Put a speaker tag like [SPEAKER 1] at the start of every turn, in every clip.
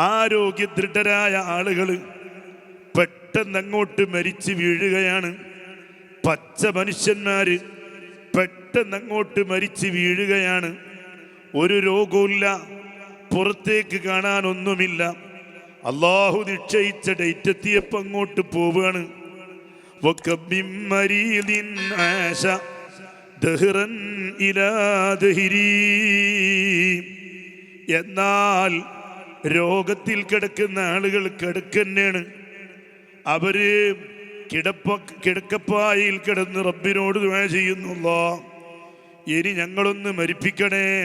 [SPEAKER 1] ആരോഗ്യ ദൃഢരായ ആളുകൾ പെട്ടെന്ന് അങ്ങോട്ട് മരിച്ചു വീഴുകയാണ്. പച്ച മനുഷ്യന്മാര് പെട്ടെന്ന് അങ്ങോട്ട് മരിച്ചു വീഴുകയാണ്. ഒരു രോഗമില്ല പുറത്തേക്ക് കാണാനൊന്നുമില്ല. അള്ളാഹു നിക്ഷയിച്ച ഡേറ്റ് എത്തിയപ്പോൾ അങ്ങോട്ട് പോവുകയാണ്. എന്നാൽ രോഗത്തിൽ കിടക്കുന്ന ആളുകൾ കിടക്കന്നെയാണ്. അവർ കിടപ്പ കിടക്കപ്പായിൽ കിടന്ന് റബ്ബിനോട് ദുആ ചെയ്യുന്നുള്ളോ ഇനി ഞങ്ങളൊന്ന് മരിപ്പിക്കണേ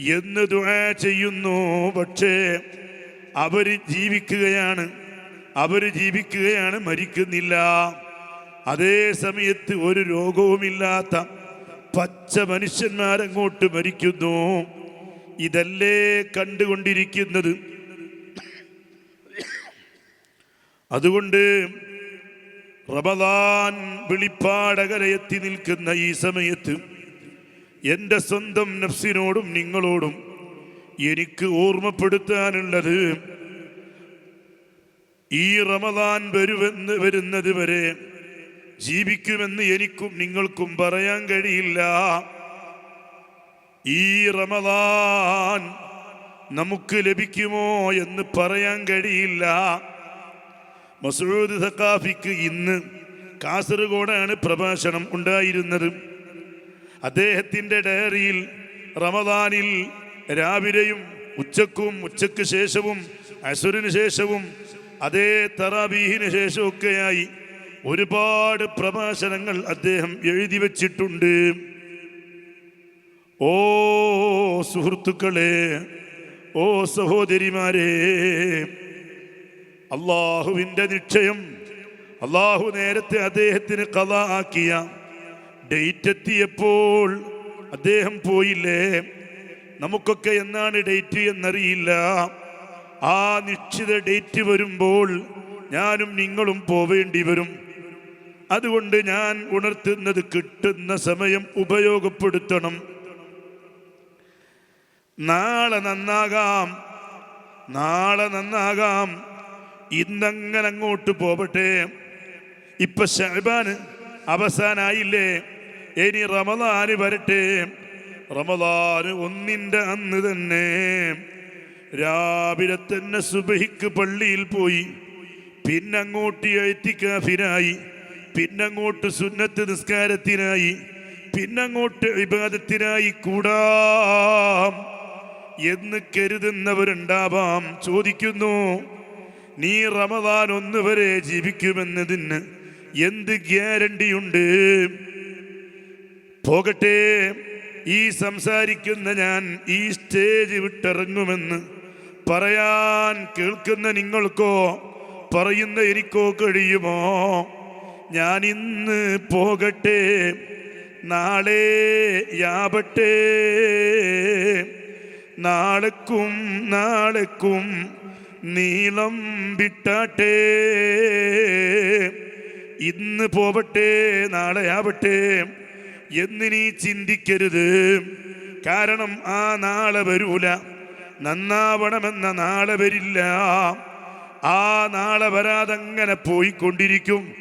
[SPEAKER 1] എന്ന് ദുആ ചെയ്യുന്നു. പക്ഷേ അവർ ജീവിക്കുകയാണ്. അവർ ജീവിക്കുകയാണ് മരിക്കുന്നില്ല. അതേ സമയത്ത് ഒരു രോഗവുമില്ലാത്ത പച്ച മനുഷ്യന്മാരങ്ങോട്ട് മരിക്കുന്നു. ഇതല്ലേ കണ്ടുകൊണ്ടിരിക്കുന്നത്? അതുകൊണ്ട് റബദാൻ വിളിപ്പാടകരയെത്തി നിൽക്കുന്ന ഈ സമയത്ത് എന്റെ സ്വന്തം നഫ്സിനോടും നിങ്ങളോടും എനിക്ക് ഓർമ്മപ്പെടുത്താനുള്ളത് ഈ റമദാൻ വരുവെന്ന് വരുന്നത് വരെ ജീവിക്കുമെന്ന് എനിക്കും നിങ്ങൾക്കും പറയാൻ കഴിയില്ല. ഈ റമദാൻ നമുക്ക് ലഭിക്കുമോ എന്ന് പറയാൻ കഴിയില്ല. മസൂദ് സക്കാഫിക്ക് ഇന്ന് കാസർഗോഡാണ് പ്രഭാഷണം ഉണ്ടായിരുന്നത്. അദ്ദേഹത്തിന്റെ ഡയറിയിൽ റമദാനിൽ രാവിലെയും ഉച്ചക്കും ഉച്ചയ്ക്ക് ശേഷവും അസുറിന് ശേഷവും അതേ തറാബീഹിന് ശേഷമൊക്കെയായി ഒരുപാട് പ്രഭാഷണങ്ങൾ അദ്ദേഹം എഴുതി വച്ചിട്ടുണ്ട്. ഓ സുഹൃത്തുക്കളെ ഓ സഹോദരിമാരെ അള്ളാഹുവിന്റെ നിക്ഷയം അള്ളാഹു നേരത്തെ അദ്ദേഹത്തിന് കഥ ആക്കിയ ഡേറ്റ് എത്തിയപ്പോൾ അദ്ദേഹം പോയില്ലേ? നമുക്കൊക്കെ എന്നാണ് ഡേറ്റ് എന്നറിയില്ല. ആ നിശ്ചിത ഡേറ്റ് വരുമ്പോൾ ഞാനും നിങ്ങളും പോവേണ്ടി വരും. അതുകൊണ്ട് ഞാൻ ഉണർത്തുന്നത് കിട്ടുന്ന സമയം ഉപയോഗപ്പെടുത്തണം. നാളെ നന്നാകാം. നാളെ നന്നാകാം. ഇന്നങ്ങനെ അങ്ങോട്ട് പോവട്ടെ. ഇപ്പൊ ഷഹബാന് അവസാനായില്ലേ? ഇനി റമദാന് വരട്ടെ. റമദാന് ഒന്നിന്റെ അന്ന് തന്നെ. രാവിലെ തന്നെ സുബഹിക്ക് പള്ളിയിൽ പോയി. പിന്നങ്ങോട്ട് എത്തിക്കാഫിനായി. പിന്നങ്ങോട്ട് സുന്നത്ത് നിസ്കാരത്തിനായി. പിന്നങ്ങോട്ട് വിവാദത്തിനായി കൂടാം. എന്ന് കരുതുന്നവരുണ്ടാവാം. ചോദിക്കുന്നു നീ റമദാൻ ഒന്ന് വരെ ജീവിക്കുമെന്നതിന് എന്ത് ഗ്യാരണ്ടിയുണ്ട് പോകട്ടെ ഈ സംസാരിക്കുന്ന ഞാൻ ഈ സ്റ്റേജ് വിട്ടിറങ്ങുമെന്ന് പറയാൻ കേൾക്കുന്ന നിങ്ങൾക്കോ പറയുന്ന എനിക്കോ കഴിയുമോ? ഞാൻ ഇന്ന് പോകട്ടെ നാളെ യാവട്ടെ. നാളെക്കും നാളെക്കും നീളം വിട്ടാട്ടെ. ഇന്ന് പോവട്ടെ നാളെ ആവട്ടെ എന്ന് നീ ചിന്തിക്കരുത്. കാരണം ആ നാളെ വരൂല. നന്നാവണമെന്ന നാളെ വരില്ല. ആ നാളെ വരാതങ്ങനെ പോയിക്കൊണ്ടിരിക്കും.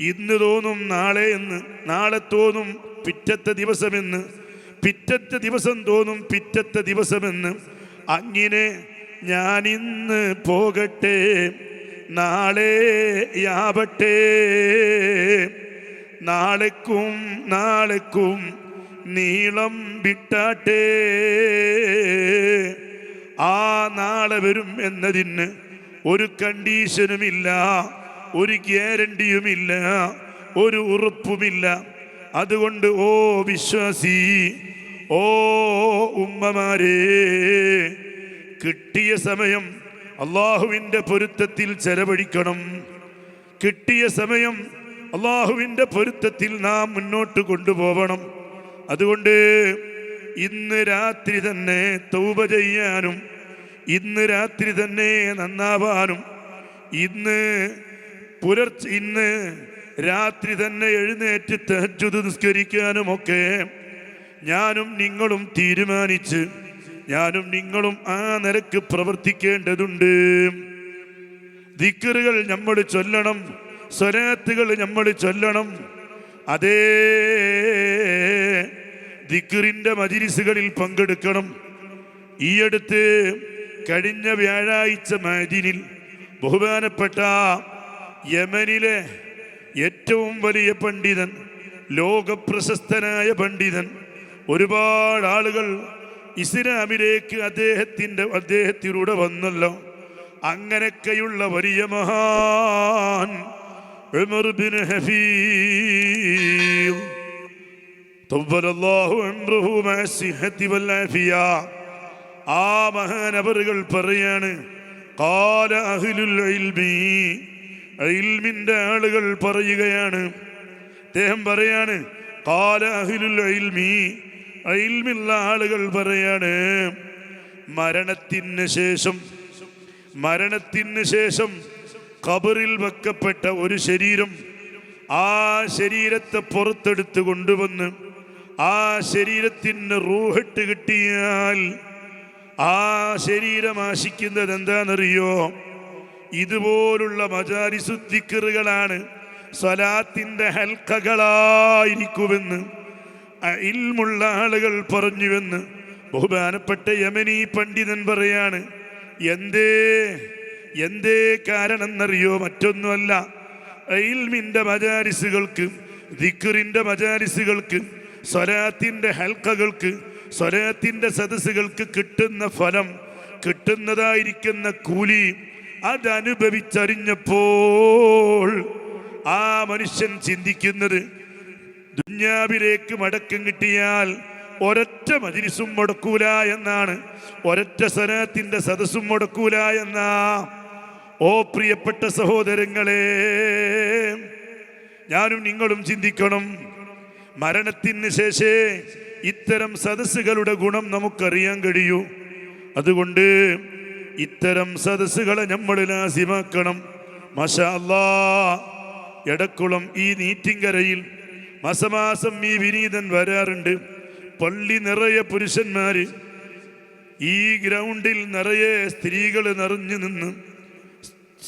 [SPEAKER 1] ഇന്ന് തോന്നും നാളെ എന്ന് നാളെ തോന്നും പിറ്റത്തെ ദിവസമെന്ന് പിറ്റത്തെ ദിവസം തോന്നും പിറ്റത്തെ ദിവസമെന്ന്. അങ്ങിനെ ഞാൻ ഇന്ന് പോകട്ടെ നാളെ യാവട്ടെ. നാളെക്കും നാളെക്കും നീളം വിട്ടാട്ടെ. ആ നാളെ വരും എന്നതിന് ഒരു കണ്ടീഷനുമില്ല ഒരു ഗ്യാരണ്ടിയുമില്ല ഒരു ഉറപ്പുമില്ല. അതുകൊണ്ട് ഓ വിശ്വാസി ഓ ഉമ്മമാരെ കിട്ടിയ സമയം അള്ളാഹുവിന്റെ പൊരുത്തത്തിൽ ചെലവഴിക്കണം. കിട്ടിയ സമയം അള്ളാഹുവിന്റെ പൊരുത്തത്തിൽ നാം മുന്നോട്ട് കൊണ്ടുപോകണം അതുകൊണ്ട് ഇന്ന് രാത്രി തന്നെ തൗപ ചെയ്യാനും ഇന്ന് രാത്രി തന്നെ നന്നാവാനും ഇന്ന് പുലർച്ചെ ഇന്ന് രാത്രി തന്നെ എഴുന്നേറ്റ് തഹജ്ജുദ് നിസ്കരിക്കാനുമൊക്കെ ഞാനും നിങ്ങളും തീരുമാനിച്ച് ഞാനും നിങ്ങളും ആ നിലയ്ക്ക് പ്രവർത്തിക്കേണ്ടതുണ്ട്. ദിക്കറുകൾ നമ്മൾ ചൊല്ലണം സ്വരാത്തുകൾ നമ്മൾ ചൊല്ലണം. അതേ ദിക്കറിന്റെ മജിരിസുകളിൽ പങ്കെടുക്കണം. ഈയടുത്ത് കഴിഞ്ഞ വ്യാഴാഴ്ച മദിനിൽ ബഹുമാനപ്പെട്ട യമനിലെ ഏറ്റവും വലിയ പണ്ഡിതൻ ലോകപ്രശസ്തനായ പണ്ഡിതൻ ഒരുപാട് ആളുകൾ ഇസ്ലാമിലേക്ക് അദ്ദേഹത്തിന്റെ അദ്ദേഹത്തിലൂടെ വന്നല്ലോ. അങ്ങനെയൊക്കെയുള്ള വലിയ മഹാൻ ആ മഹാനവറുകൾ പറയാണ് അഹിലുൽ ഇൽമിന്റെ ആളുകൾ പറയുകയാണ്. അദ്ദേഹം പറയാണ് കാല അഹിലുൽ ഇൽമി. ഇൽമില്ല ആളുകൾ പറയാണ് മരണത്തിന് ശേഷം മരണത്തിന് ശേഷം കബറിൽ വെക്കപ്പെട്ട ഒരു ശരീരം ആ ശരീരത്തെ പുറത്തെടുത്ത് കൊണ്ടുവന്ന് ആ ശരീരത്തിന് റൂഹിട്ട് കിട്ടിയാൽ ആ ശരീരം ആശിക്കുന്നത് എന്താണെന്നറിയോ? ഇതുപോലുള്ള മജാരിസുദ്ധിക്കറുകളാണ് സ്വലാത്തിന്റെ ഹൽക്കകളായിരിക്കുമെന്ന് ഇൽമുള്ള ആളുകൾ പറഞ്ഞുവെന്ന് ബഹുമാനപ്പെട്ട യമനി പണ്ഡിതൻ പറയാണ് എന്തേ എന്തേ കാരണം എന്നറിയോ മറ്റൊന്നുമല്ല. ഇൽമിന്റെ മജാരിസുകൾക്ക് ദിക്കുറിന്റെ മജാരിസുകൾക്ക് സ്വലാത്തിന്റെ ഹൽക്കകൾക്ക് സ്വലാത്തിന്റെ സദസ്സുകൾക്ക് കിട്ടുന്ന ഫലം കിട്ടുന്നതായിരിക്കുന്ന കൂലി അതനുഭവിച്ചറിഞ്ഞപ്പോൾ ആ മനുഷ്യൻ ചിന്തിക്കുന്നത് ദുഞ്ഞാവിലേക്ക് മടക്കം കിട്ടിയാൽ ഒരൊറ്റ മജിരിസും മുടക്കൂല എന്നാണ്. ഒരൊറ്റ സനത്തിന്റെ സദസ്സും മുടക്കൂല എന്ന. ഓ പ്രിയപ്പെട്ട സഹോദരങ്ങളെ ഞാനും നിങ്ങളും ചിന്തിക്കണം. മരണത്തിന് ശേഷേ ഇത്തരം സദസ്സുകളുടെ ഗുണം നമുക്കറിയാൻ കഴിയൂ. അതുകൊണ്ട് ഇത്തരം സദസ്സുകളെ നമ്മൾ ലാസിമാക്കണം. മഷ അല്ലാ എടക്കുളം ഈ നീറ്റിങ്കരയിൽ മാസമാസം ഈ വിനീതൻ വരാറുണ്ട്. പള്ളി നിറയെ പുരുഷന്മാര് ഈ ഗ്രൗണ്ടിൽ നിറയെ സ്ത്രീകൾ നിറഞ്ഞു നിന്ന്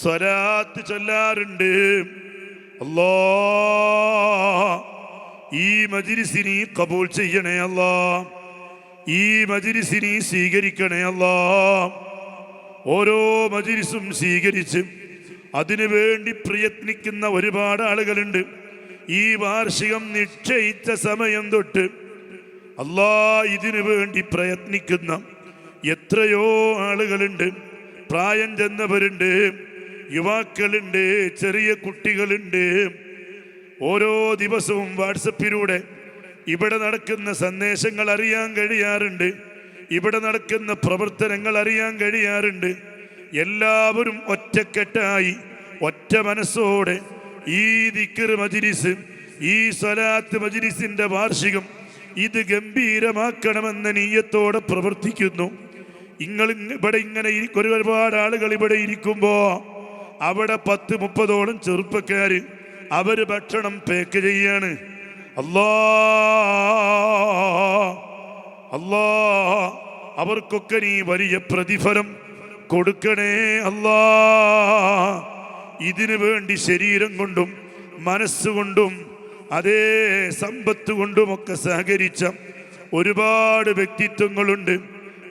[SPEAKER 1] സ്വരാത്ത് ചൊല്ലാറുണ്ട്. അല്ലോ ഈ മജിരിസിനി കബൂൾ ചെയ്യണേ അല്ല. ഈ മജിരിസിനി സ്വീകരിക്കണേ അല്ല. ഓരോ മജിരിസും സ്വീകരിച്ച് അതിനു വേണ്ടി പ്രയത്നിക്കുന്ന ഒരുപാട് ആളുകളുണ്ട്. ഈ വാർഷികം നിശ്ചയിച്ച സമയം തൊട്ട് അല്ലാ ഇതിനു വേണ്ടി പ്രയത്നിക്കുന്ന എത്രയോ ആളുകളുണ്ട്. പ്രായം ചെന്നവരുണ്ട് യുവാക്കളുണ്ട് ചെറിയ കുട്ടികളുണ്ട്. ഓരോ ദിവസവും വാട്സപ്പിലൂടെ ഇവിടെ നടക്കുന്ന സന്ദേശങ്ങൾ അറിയാൻ കഴിയാറുണ്ട്. ഇവിടെ നടക്കുന്ന പ്രവർത്തനങ്ങൾ അറിയാൻ കഴിയാറുണ്ട്. എല്ലാവരും ഒറ്റക്കെട്ടായി ഒറ്റ മനസ്സോടെ ഈ ദിക്കർ മജിലിസ് ഈ സ്വലാത്ത് മജിലിസിന്റെ വാർഷികം ഇത് ഗംഭീരമാക്കണമെന്ന നീയത്തോടെ പ്രവർത്തിക്കുന്നു. നിങ്ങൾ ഇവിടെ ഇങ്ങനെ ഒരുപാട് ആളുകൾ ഇവിടെ ഇരിക്കുമ്പോ അവിടെ പത്ത് മുപ്പതോളം ചെറുപ്പക്കാര് അവർ ഭക്ഷണം പേക്ക് ചെയ്യാണ്. അല്ലാ അല്ലാ അവർക്കൊക്കെ നീ വലിയ പ്രതിഫലം കൊടുക്കണേ അല്ലാ ഇതിനു വേണ്ടി ശരീരം കൊണ്ടും മനസ്സുകൊണ്ടും അതേ സമ്പത്ത് കൊണ്ടുമൊക്കെ സഹകരിച്ച ഒരുപാട് വ്യക്തിത്വങ്ങളുണ്ട്.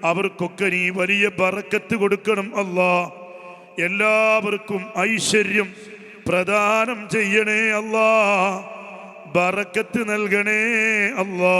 [SPEAKER 1] അവർക്കൊക്കെ നീ വലിയ പറക്കത്ത് കൊടുക്കണം അല്ലാ. എല്ലാവർക്കും ഐശ്വര്യം പ്രദാനം ചെയ്യണേ അല്ലാ. ബറക്കത്ത് നൽകണേ അല്ലാ.